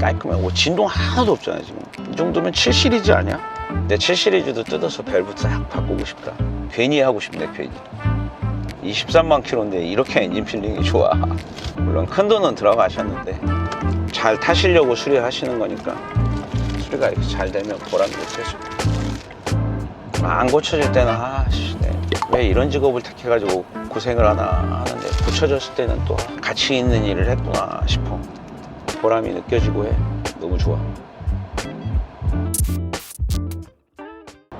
깔끔해. 뭐 진동 하나도 없잖아요 지금. 이 정도면 7 시리즈 아니야? 내 7 시리즈도 뜯어서 밸브 싹 바꾸고 싶다. 괜히 하고 싶네 괜히. 23만 킬로인데 이렇게 엔진 필링이 좋아. 물론 큰 돈은 들어가셨는데 잘 타시려고 수리하시는 거니까 수리가 이렇게 잘 되면 보람이 느껴져. 안 고쳐질 때는 아씨 네. 왜 이런 직업을 택해가지고 고생을 하나 하는데 고쳐졌을 때는 또 가치 있는 일을 했구나 싶어. 보람이 느껴지고 해. 너무 좋아.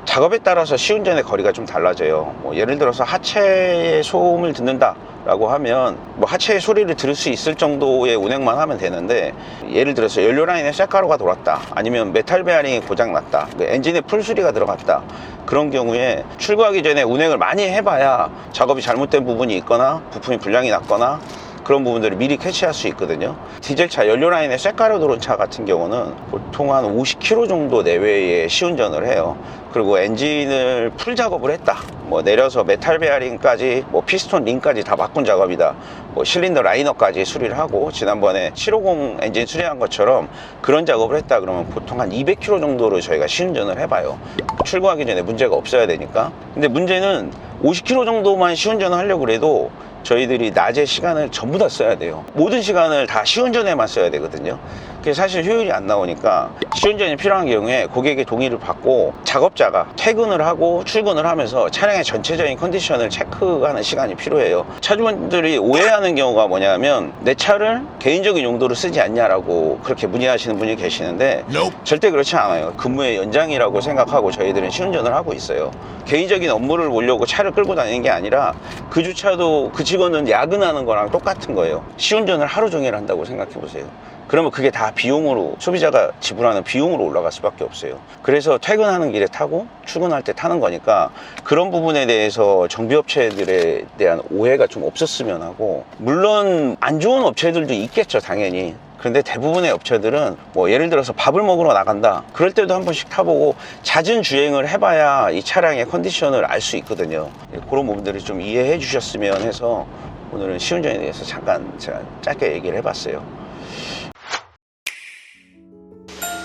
작업에 따라서 시운전의 거리가 좀 달라져요. 뭐 예를 들어서 하체의 소음을 듣는다 라고 하면 뭐 하체의 소리를 들을 수 있을 정도의 운행만 하면 되는데 예를 들어서 연료 라인에 쇳가루가 돌았다. 아니면 메탈 베어링이 고장 났다. 그 엔진에 풀수리가 들어갔다. 그런 경우에 출고하기 전에 운행을 많이 해봐야 작업이 잘못된 부분이 있거나 부품이 불량이 났거나 그런 부분들을 미리 캐치할 수 있거든요. 디젤차 연료 라인에 쇳가루 들어온 차 같은 경우는 보통 한 50km 정도 내외의 시운전을 해요. 그리고 엔진을 풀 작업을 했다. 뭐 내려서 메탈 베어링까지 뭐 피스톤 링까지 다 바꾼 작업이다. 뭐 실린더 라이너까지 수리를 하고 지난번에 750 엔진 수리한 것처럼 그런 작업을 했다 그러면 보통 한 200km 정도로 저희가 시운전을 해봐요. 출고하기 전에 문제가 없어야 되니까. 근데 문제는 50km 정도만 시운전을 하려고 그래도 저희들이 낮에 시간을 전부 다 써야 돼요. 모든 시간을 다 시운전에만 써야 되거든요. 그게 사실 효율이 안 나오니까 시운전이 필요한 경우에 고객의 동의를 받고 작업자가 퇴근을 하고 출근을 하면서 차량의 전체적인 컨디션을 체크하는 시간이 필요해요. 차주분들이 오해하는 경우가 뭐냐면 내 차를 개인적인 용도로 쓰지 않냐라고 그렇게 문의하시는 분이 계시는데 절대 그렇지 않아요. 근무의 연장이라고 생각하고 저희들은 시운전을 하고 있어요. 개인적인 업무를 보려고 차를 끌고 다니는 게 아니라 그 주차도 그 직원은 야근하는 거랑 똑같은 거예요. 시운전을 하루 종일 한다고 생각해 보세요. 그러면 그게 다 비용으로 소비자가 지불하는 비용으로 올라갈 수밖에 없어요. 그래서 퇴근하는 길에 타고 출근할 때 타는 거니까 그런 부분에 대해서 정비업체들에 대한 오해가 좀 없었으면 하고 물론 안 좋은 업체들도 있겠죠 당연히 그런데 대부분의 업체들은 뭐 예를 들어서 밥을 먹으러 나간다. 그럴 때도 한 번씩 타보고 잦은 주행을 해봐야 이 차량의 컨디션을 알 수 있거든요. 예, 그런 부분들을 좀 이해해 주셨으면 해서 오늘은 시운전에 대해서 잠깐 제가 짧게 얘기를 해봤어요.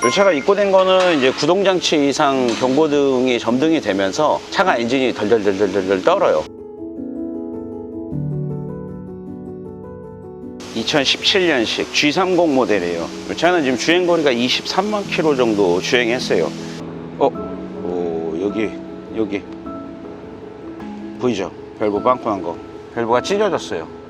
이 차가 입고된 거는 이제 구동장치 이상 경고등이 점등이 되면서 차가 엔진이 덜덜덜덜덜 떨어요 2017년식 G30 모델이에요. 이 차는 지금 주행거리가 23만 킬로 정도 주행했어요. 어, 오, 여기, 여기. 보이죠? 밸브 빵꾸난 거. 밸브가 찢어졌어요.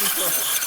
Gracias.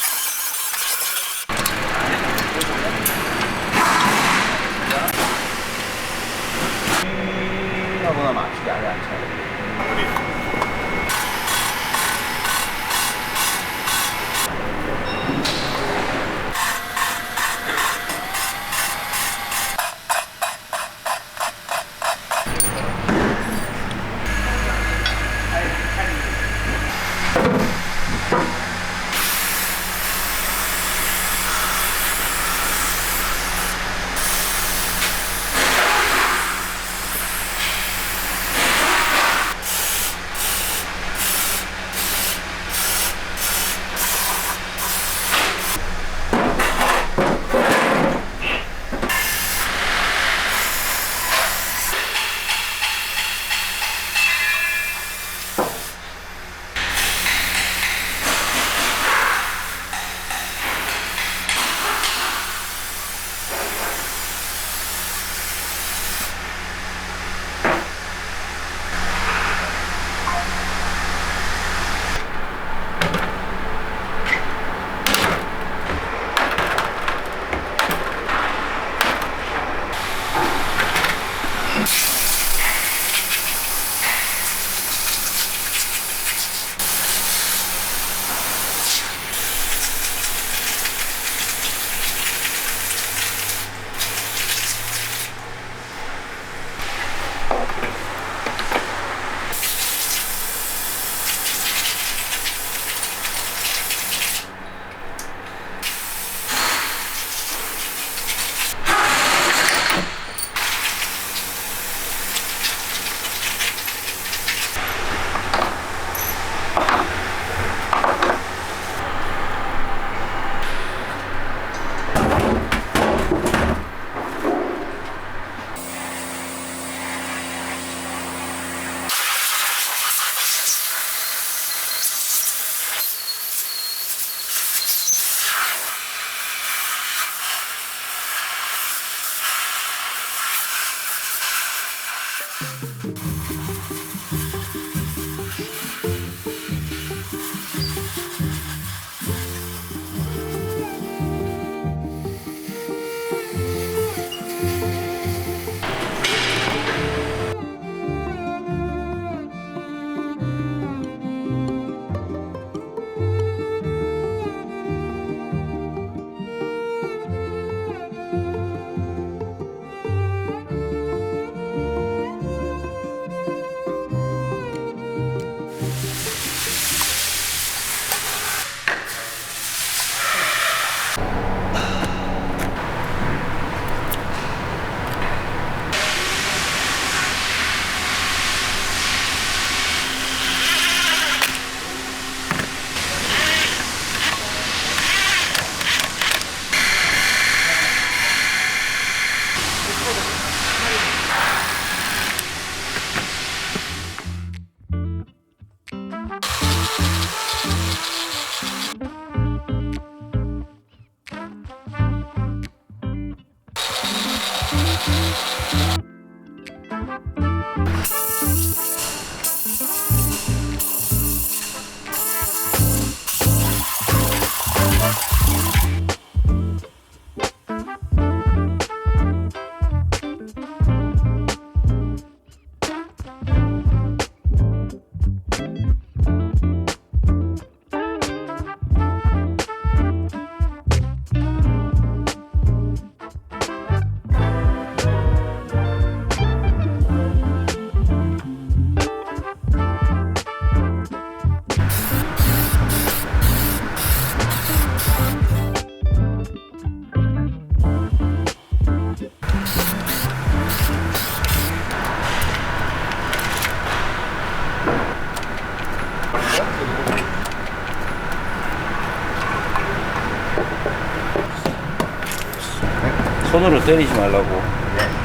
손으로 때리지 말라고.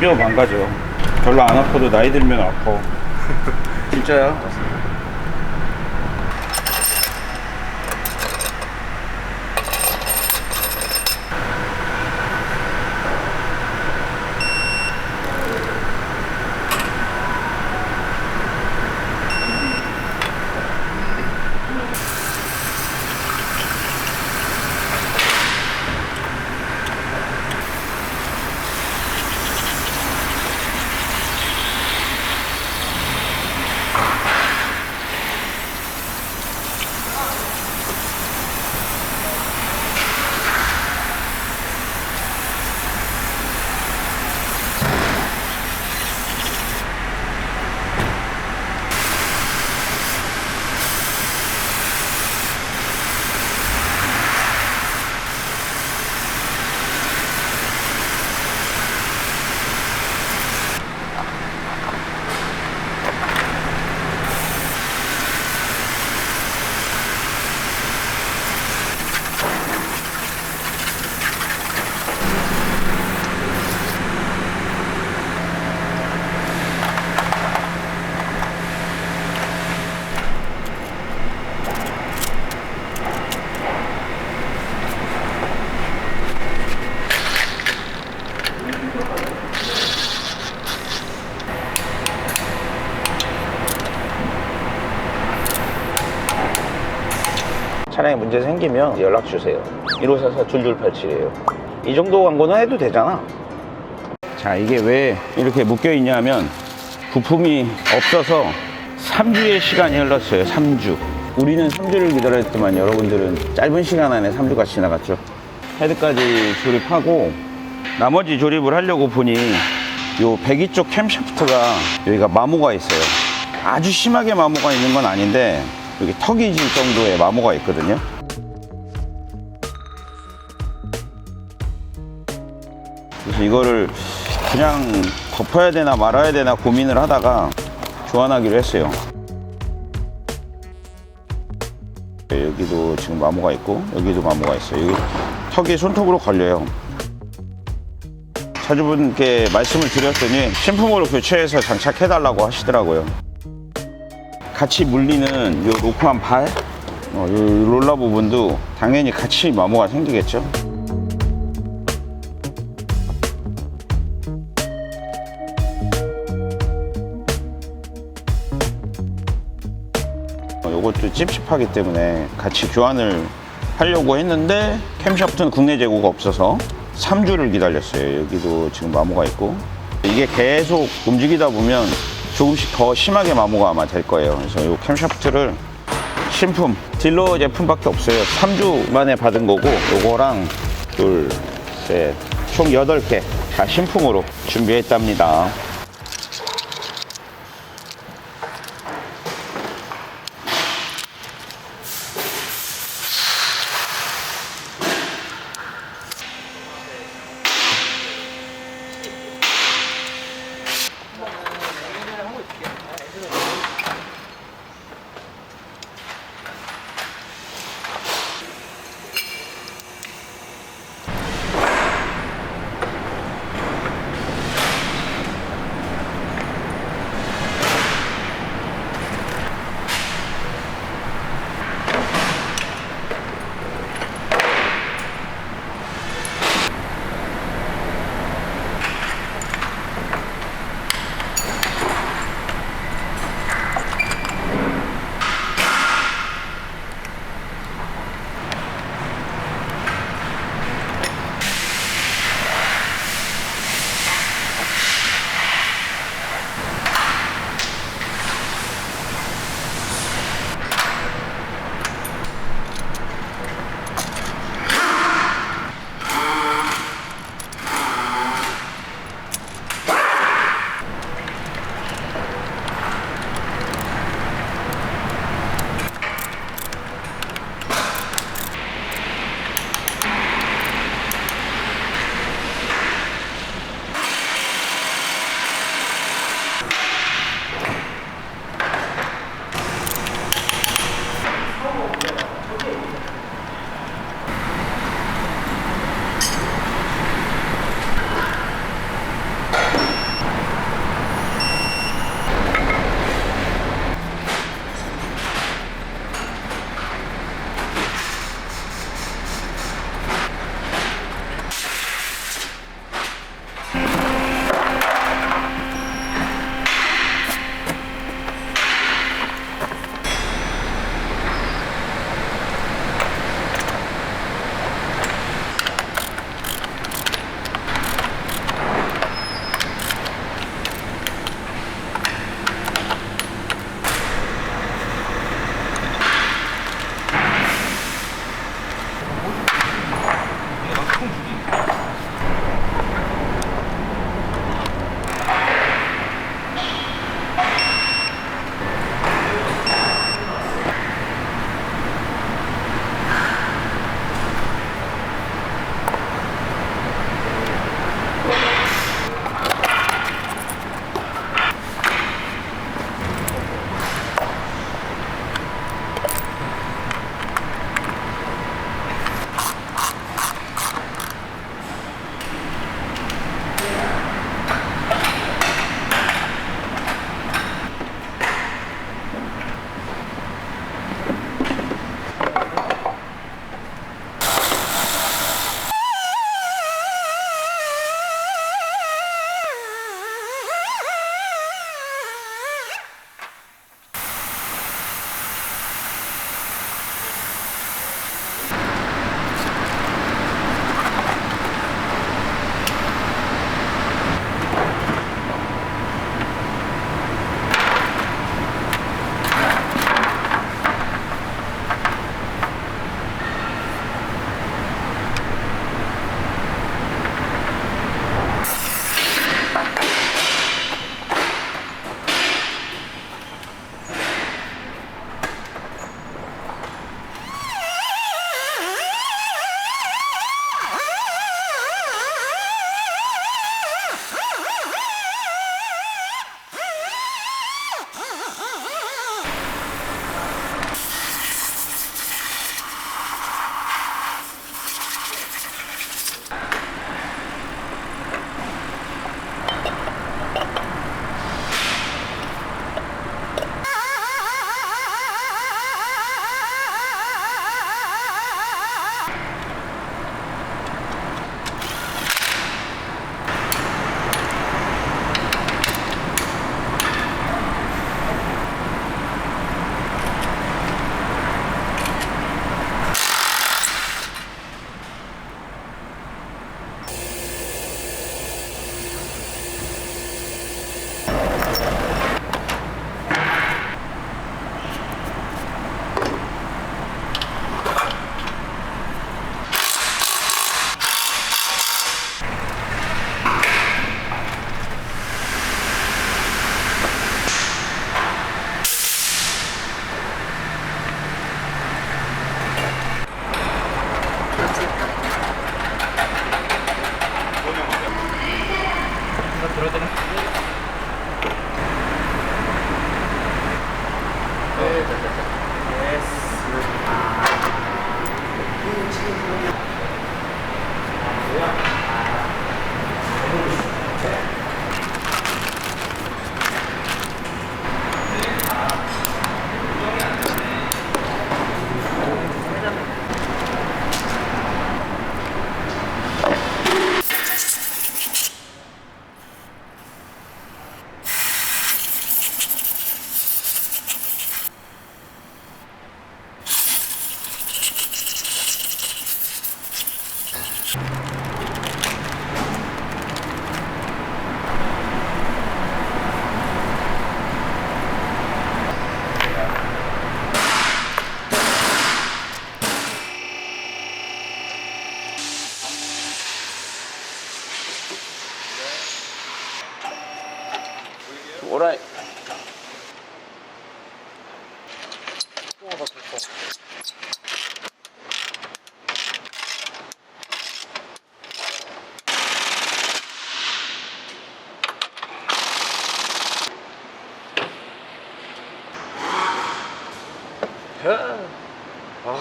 뼈 망가져. 별로 안 아파도 나이 들면 아파. 진짜야? 차량에 문제 생기면 연락 주세요. 1544 2287이에요. 이 정도 광고는 해도 되잖아. 자, 이게 왜 이렇게 묶여 있냐 하면 부품이 없어서 3주의 시간이 흘렀어요. 3주. 우리는 3주를 기다렸지만 여러분들은 짧은 시간 안에 3주가 지나갔죠. 헤드까지 조립하고 나머지 조립을 하려고 보니 요 배기 쪽 캠샤프트가 여기가 마모가 있어요. 아주 심하게 마모가 있는 건 아닌데 여기 턱이 질 정도의 마모가 있거든요. 그래서 이거를 그냥 덮어야 되나 말아야 되나 고민을 하다가 교환하기로 했어요. 여기도 지금 마모가 있고 여기도 마모가 있어요. 여기 턱이 손톱으로 걸려요. 차주분께 말씀을 드렸더니 신품으로 교체해서 장착해달라고 하시더라고요. 같이 물리는 요 로크한 발, 어, 요 롤러 부분도 당연히 같이 마모가 생기겠죠. 어, 요것도 찝찝하기 때문에 같이 교환을 하려고 했는데 캠샤프트는 국내 재고가 없어서 3주를 기다렸어요. 여기도 지금 마모가 있고 이게 계속 움직이다 보면 조금씩 더 심하게 마모가 아마 될 거예요. 그래서 이 캠샤프트를 신품 딜러 제품밖에 없어요. 3주 만에 받은 거고 요거랑 둘, 셋, 총 8개 다 신품으로 준비했답니다.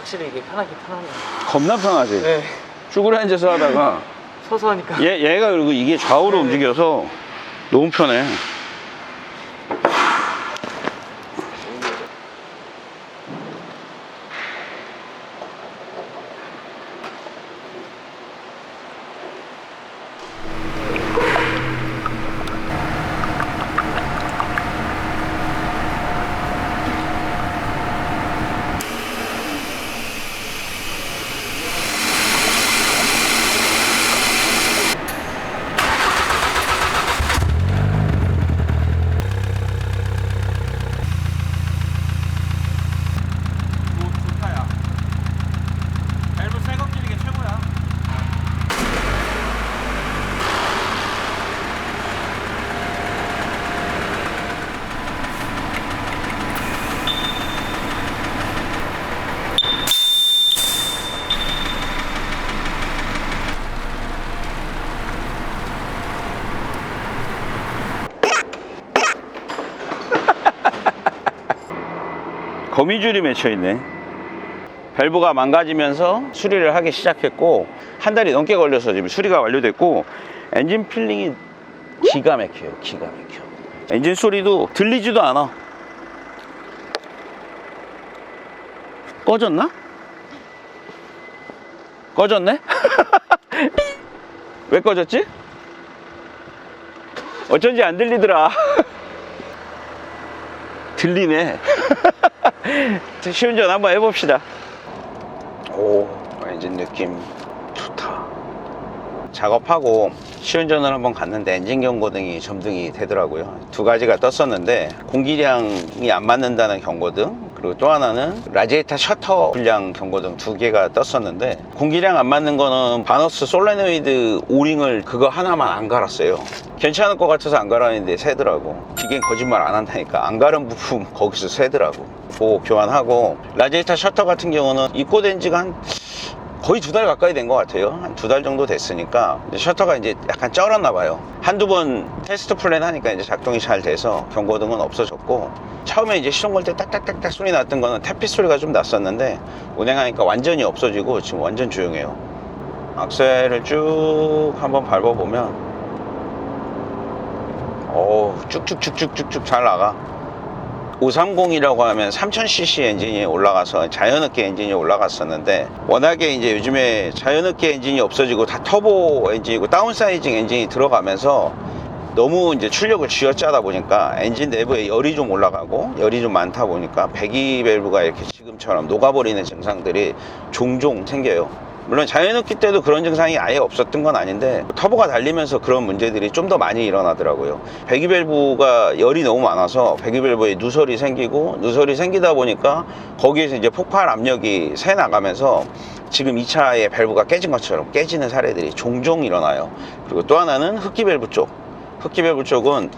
확실히 이게 편하긴 편하네. 겁나 편하지. 네. 쭈그려 앉아서 하다가 서서 하니까. 얘, 얘가 그리고 이게 좌우로 네. 움직여서 너무 편해. 거미줄이 맺혀 있네. 밸브가 망가지면서 수리를 하기 시작했고 한 달이 넘게 걸려서 지금 수리가 완료됐고 엔진 필링이 기가 막혀요. 기가 막혀. 엔진 소리도 들리지도 않아. 꺼졌나? 꺼졌네? 왜 꺼졌지? 어쩐지 안 들리더라. 들리네. 시운전 한번 해봅시다. 오, 엔진 느낌 좋다. 작업하고 시운전을 한번 갔는데 엔진 경고등이 점등이 되더라고요. 두 가지가 떴었는데 공기량이 안 맞는다는 경고등 그리고 또 하나는 라지에이터 셔터 불량 경고등 두 개가 떴었는데 공기량 안 맞는 거는 바너스 솔레노이드 오링을 그거 하나만 안 갈았어요. 괜찮을 것 같아서 안 갈았는데 새더라고. 기계는 거짓말 안 한다니까 안 갈은 부품 거기서 새더라고. 그거 교환하고 라지에이터 셔터 같은 경우는 입고된 지가 한 거의 두 달 가까이 된 것 같아요. 한 두 달 정도 됐으니까 이제 셔터가 이제 약간 쩔었나 봐요. 한두 번 테스트 플랜 하니까 이제 작동이 잘 돼서 경고등은 없어졌고 처음에 이제 시동 걸 때 딱딱딱딱 소리 났던 거는 탭핏 소리가 좀 났었는데 운행하니까 완전히 없어지고 지금 완전 조용해요. 악셀을 쭉 한번 밟아보면 오 쭉쭉쭉쭉쭉쭉 잘 나가. 530이라고 하면 3000cc 엔진이 올라가서 자연흡기 엔진이 올라갔었는데 워낙에 이제 요즘에 자연흡기 엔진이 없어지고 다 터보 엔진이고 다운사이징 엔진이 들어가면서 너무 이제 출력을 쥐어짜다 보니까 엔진 내부에 열이 좀 올라가고 열이 좀 많다 보니까 배기 밸브가 이렇게 지금처럼 녹아버리는 증상들이 종종 생겨요. 물론 자연흡기 때도 그런 증상이 아예 없었던 건 아닌데 터보가 달리면서 그런 문제들이 좀 더 많이 일어나더라고요. 배기 밸브가 열이 너무 많아서 배기 밸브에 누설이 생기고 누설이 생기다 보니까 거기에서 이제 폭발 압력이 새 나가면서 지금 이 차의 밸브가 깨진 것처럼 깨지는 사례들이 종종 일어나요. 그리고 또 하나는 흡기 밸브 쪽. 흡기 밸브 쪽은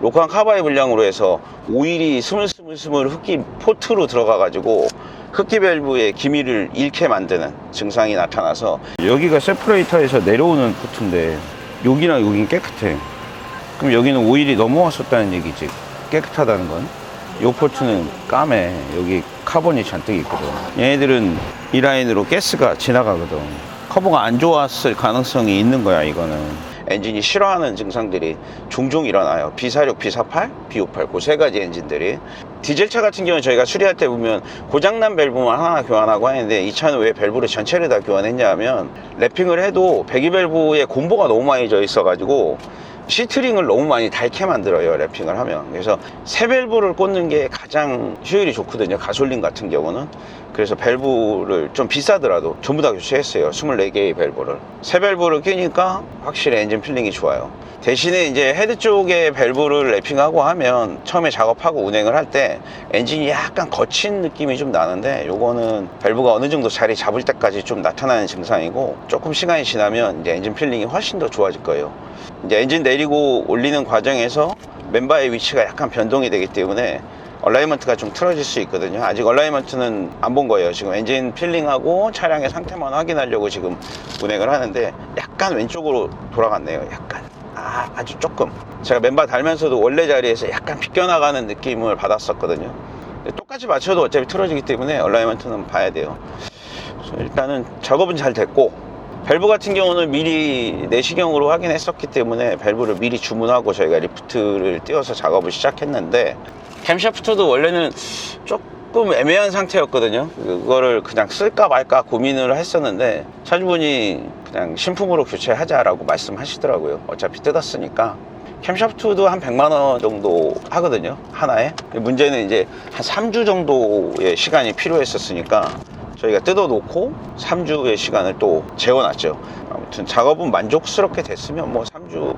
로칸 카바의 불량으로 해서 오일이 스물스 물스물 흡기 포트로 들어가 가지고 흡기 밸브의 기미를 잃게 만드는 증상이 나타나서 여기가 세퍼레이터에서 내려오는 포트인데 여기랑 여긴 깨끗해 그럼 여기는 오일이 넘어왔었다는 얘기지 깨끗하다는 건 요 포트는 까매. 여기 카본이 잔뜩 있거든. 얘네들은 이 라인으로 가스가 지나가거든. 커버가 안 좋았을 가능성이 있는 거야, 이거는. 엔진이 싫어하는 증상들이 종종 일어나요. B46, B48, B58, 그 세 가지 엔진들이. 디젤차 같은 경우는 저희가 수리할 때 보면 고장난 밸브만 하나 교환하고 하는데 이 차는 왜 밸브를 전체를 다 교환했냐 하면 랩핑을 해도 배기 밸브에 곰보가 너무 많이 져 있어 가지고 시트링을 너무 많이 닳게 만들어요 랩핑을 하면. 그래서 새 밸브를 꽂는 게 가장 효율이 좋거든요 가솔린 같은 경우는. 그래서 밸브를 좀 비싸더라도 전부 다 교체했어요 24개의 밸브를. 새 밸브를 끼니까 확실히 엔진 필링이 좋아요. 대신에 이제 헤드 쪽에 밸브를 랩핑하고 하면 처음에 작업하고 운행을 할 때 엔진이 약간 거친 느낌이 좀 나는데 요거는 밸브가 어느 정도 자리 잡을 때까지 좀 나타나는 증상이고 조금 시간이 지나면 이제 엔진 필링이 훨씬 더 좋아질 거예요. 이제 엔진 내리 고 올리는 과정에서 멤버의 위치가 약간 변동이 되기 때문에 얼라이먼트가 좀 틀어질 수 있거든요. 아직 얼라이먼트는 안 본 거예요. 지금 엔진 필링하고 차량의 상태만 확인하려고 지금 운행을 하는데 약간 왼쪽으로 돌아갔네요. 약간. 아, 아주 조금. 제가 멤버 달면서도 원래 자리에서 약간 비껴나가는 느낌을 받았었거든요. 똑같이 맞춰도 어차피 틀어지기 때문에 얼라이먼트는 봐야 돼요. 일단은 작업은 잘 됐고 밸브 같은 경우는 미리 내시경으로 확인했었기 때문에 밸브를 미리 주문하고 저희가 리프트를 띄워서 작업을 시작했는데 캠샤프트도 원래는 조금 애매한 상태였거든요. 그거를 그냥 쓸까 말까 고민을 했었는데 차주분이 그냥 신품으로 교체하자라고 말씀하시더라고요. 어차피 뜯었으니까. 캠샤프트도 한 100만 원 정도 하거든요 하나에. 문제는 이제 한 3주 정도의 시간이 필요했었으니까 저희가 뜯어놓고 3주의 시간을 또 재워놨죠. 아무튼 작업은 만족스럽게 됐으면 뭐 3주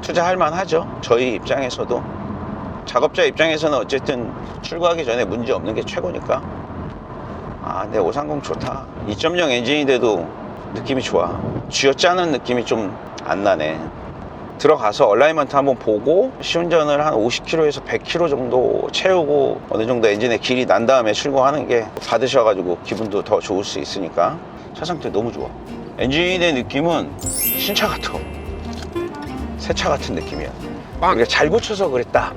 투자할 만하죠. 저희 입장에서도. 작업자 입장에서는 어쨌든 출고하기 전에 문제 없는 게 최고니까. 아, 내 530 좋다. 2.0 엔진인데도 느낌이 좋아. 쥐어짜는 느낌이 좀 안 나네. 들어가서 얼라이먼트 한번 보고 시운전을 한 50km에서 100km 정도 채우고 어느 정도 엔진의 길이 난 다음에 출고하는 게 받으셔가지고 기분도 더 좋을 수 있으니까 차 상태 너무 좋아. 엔진의 느낌은 신차 같아. 새 차 같은 느낌이야. 우리가 잘 고쳐서 그랬다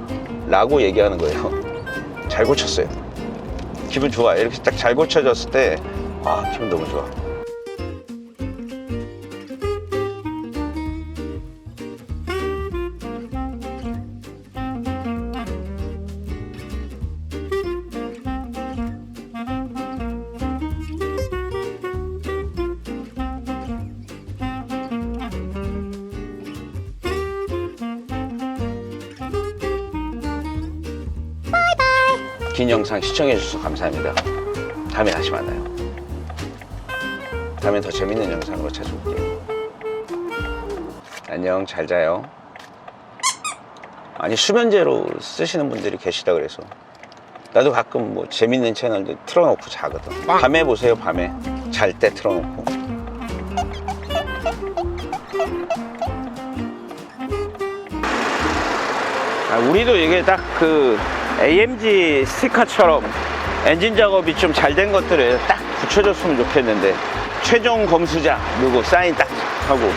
라고 얘기하는 거예요. 잘 고쳤어요. 기분 좋아. 이렇게 딱 잘 고쳐졌을 때 아 기분 너무 좋아 긴 영상 시청해주셔서 감사합니다. 다음에 다시 만나요. 다음엔 더 재밌는 영상으로 찾아올게요. 안녕, 잘 자요. 아니, 수면제로 쓰시는 분들이 계시다 그래서. 나도 가끔 뭐 재밌는 채널들 틀어놓고 자거든. 밤에 보세요, 밤에. 잘 때 틀어놓고. 아, 우리도 이게 딱 그 AMG 스티커처럼 엔진 작업이 좀 잘 된 것들을 딱 붙여줬으면 좋겠는데 최종 검수자 누구 사인 딱 하고